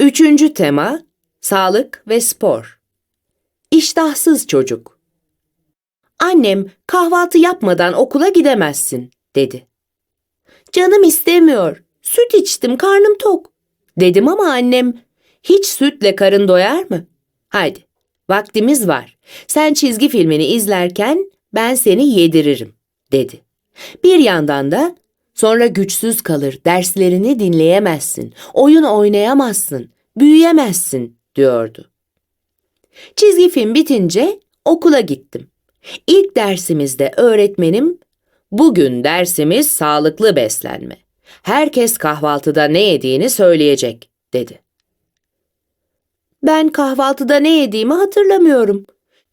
Üçüncü tema sağlık ve spor. İştahsız çocuk. Annem kahvaltı yapmadan okula gidemezsin dedi. Canım istemiyor. Süt içtim karnım tok. Dedim ama annem hiç sütle karın doyar mı? Haydi vaktimiz var. Sen çizgi filmini izlerken ben seni yediririm dedi. Bir yandan da sonra güçsüz kalır, derslerini dinleyemezsin, oyun oynayamazsın, büyüyemezsin diyordu. Çizgi film bitince okula gittim. İlk dersimizde öğretmenim bugün dersimiz sağlıklı beslenme. Herkes kahvaltıda ne yediğini söyleyecek dedi. Ben kahvaltıda ne yediğimi hatırlamıyorum.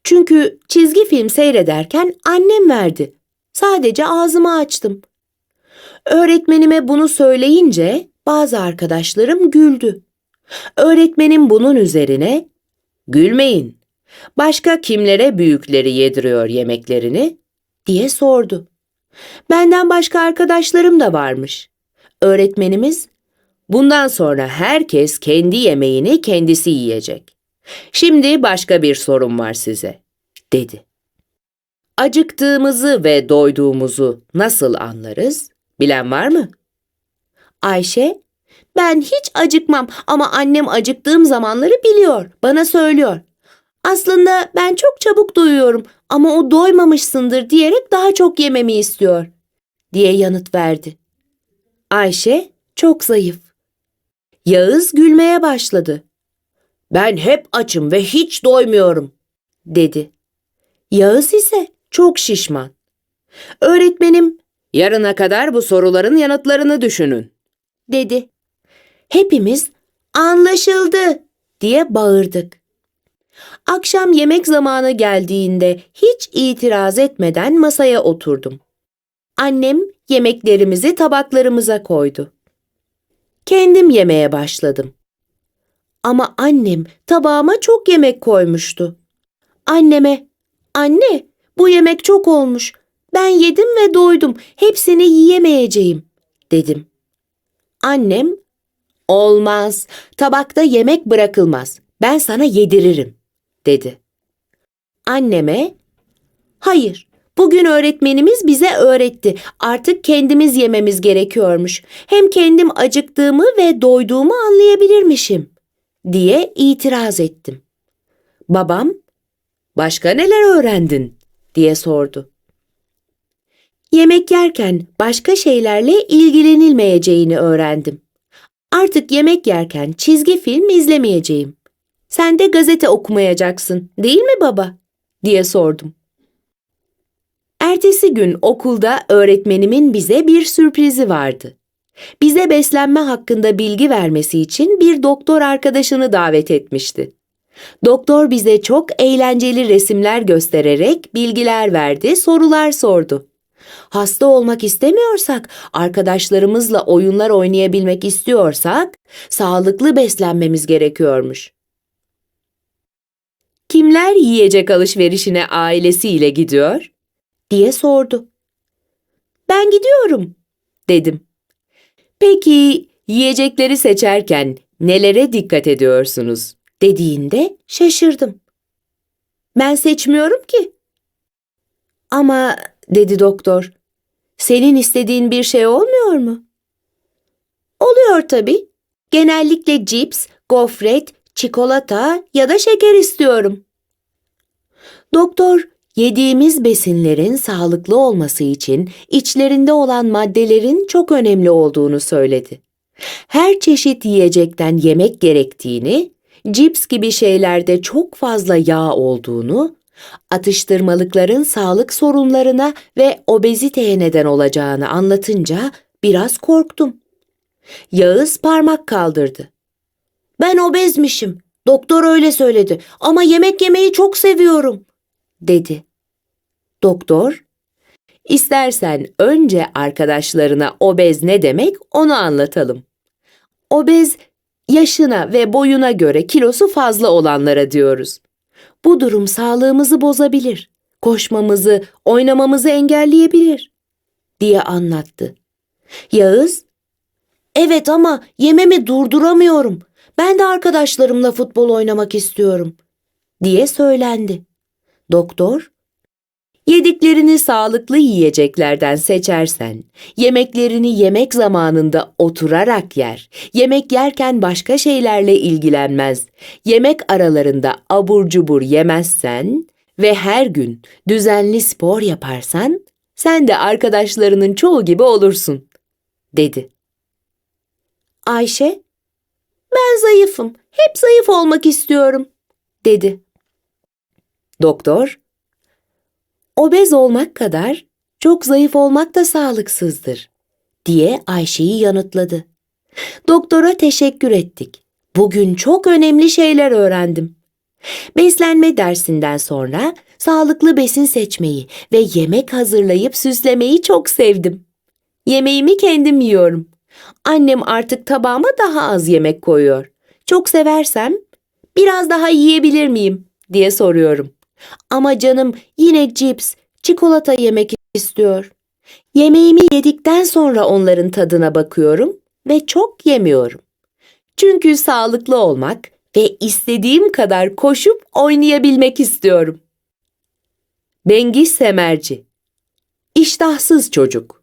Çünkü çizgi film seyrederken annem verdi. Sadece ağzımı açtım. Öğretmenime bunu söyleyince bazı arkadaşlarım güldü. Öğretmenim bunun üzerine "Gülmeyin. Başka kimlere büyükleri yediriyor yemeklerini?" diye sordu. Benden başka arkadaşlarım da varmış. Öğretmenimiz Bundan sonra herkes kendi yemeğini kendisi yiyecek. Şimdi başka bir sorum var size, dedi. Acıktığımızı ve doyduğumuzu nasıl anlarız? Bilen var mı? Ayşe, ben hiç acıkmam ama annem acıktığım zamanları biliyor, bana söylüyor. Aslında ben çok çabuk doyuyorum ama o doymamışsındır diyerek daha çok yememi istiyor, diye yanıt verdi. Ayşe çok zayıf. Yağız gülmeye başladı. Ben hep açım ve hiç doymuyorum, dedi. Yağız ise çok şişman. Öğretmenim, yarına kadar bu soruların yanıtlarını düşünün, dedi. Hepimiz anlaşıldı diye bağırdık. Akşam yemek zamanı geldiğinde hiç itiraz etmeden masaya oturdum. Annem yemeklerimizi tabaklarımıza koydu. Kendim yemeye başladım. Ama annem tabağıma çok yemek koymuştu. Anneme, anne bu yemek çok olmuş. Ben yedim ve doydum. Hepsini yiyemeyeceğim, dedim. Annem, olmaz. Tabakta yemek bırakılmaz. Ben sana yediririm, dedi. Anneme, hayır. Bugün öğretmenimiz bize öğretti. Artık kendimiz yememiz gerekiyormuş. Hem kendim acıktığımı ve doyduğumu anlayabilirmişim diye itiraz ettim. Babam, başka neler öğrendin diye sordu. Yemek yerken başka şeylerle ilgilenilmeyeceğini öğrendim. Artık yemek yerken çizgi film izlemeyeceğim. Sen de gazete okumayacaksın, değil mi baba? diye sordum. Ertesi gün okulda öğretmenimin bize bir sürprizi vardı. Bize beslenme hakkında bilgi vermesi için bir doktor arkadaşını davet etmişti. Doktor bize çok eğlenceli resimler göstererek bilgiler verdi, sorular sordu. Hasta olmak istemiyorsak, arkadaşlarımızla oyunlar oynayabilmek istiyorsak, sağlıklı beslenmemiz gerekiyormuş. Kimler yiyecek alışverişine ailesiyle gidiyor? diye sordu. Ben gidiyorum, dedim. Peki yiyecekleri seçerken nelere dikkat ediyorsunuz? dediğinde şaşırdım. Ben seçmiyorum ki. Ama dedi doktor, senin istediğin bir şey olmuyor mu? Oluyor tabii. Genellikle cips, gofret, çikolata ya da şeker istiyorum. Doktor Yediğimiz besinlerin sağlıklı olması için içlerinde olan maddelerin çok önemli olduğunu söyledi. Her çeşit yiyecekten yemek gerektiğini, cips gibi şeylerde çok fazla yağ olduğunu, atıştırmalıkların sağlık sorunlarına ve obeziteye neden olacağını anlatınca biraz korktum. Yağız parmak kaldırdı. Ben obezmişim. Doktor öyle söyledi ama yemek yemeyi çok seviyorum, dedi. Doktor, istersen önce arkadaşlarına obez ne demek onu anlatalım. Obez, yaşına ve boyuna göre kilosu fazla olanlara diyoruz. Bu durum sağlığımızı bozabilir, koşmamızı, oynamamızı engelleyebilir, diye anlattı. Yağız, evet ama yememi durduramıyorum. Ben de arkadaşlarımla futbol oynamak istiyorum, diye söylendi. Doktor, yediklerini sağlıklı yiyeceklerden seçersen, yemeklerini yemek zamanında oturarak yer, yemek yerken başka şeylerle ilgilenmez, yemek aralarında abur cubur yemezsen ve her gün düzenli spor yaparsan, sen de arkadaşlarının çoğu gibi olursun, dedi. Ayşe, ben zayıfım, hep zayıf olmak istiyorum, dedi. Doktor, obez olmak kadar çok zayıf olmak da sağlıksızdır, diye Ayşe'yi yanıtladı. Doktora teşekkür ettik. Bugün çok önemli şeyler öğrendim. Beslenme dersinden sonra sağlıklı besin seçmeyi ve yemek hazırlayıp süslemeyi çok sevdim. Yemeğimi kendim yiyorum. Annem artık tabağıma daha az yemek koyuyor. Çok seversem biraz daha yiyebilir miyim diye soruyorum. Ama canım yine cips, çikolata yemek istiyor. Yemeğimi yedikten sonra onların tadına bakıyorum ve çok yemiyorum. Çünkü sağlıklı olmak ve istediğim kadar koşup oynayabilmek istiyorum. Bengiz Semerci İştahsız çocuk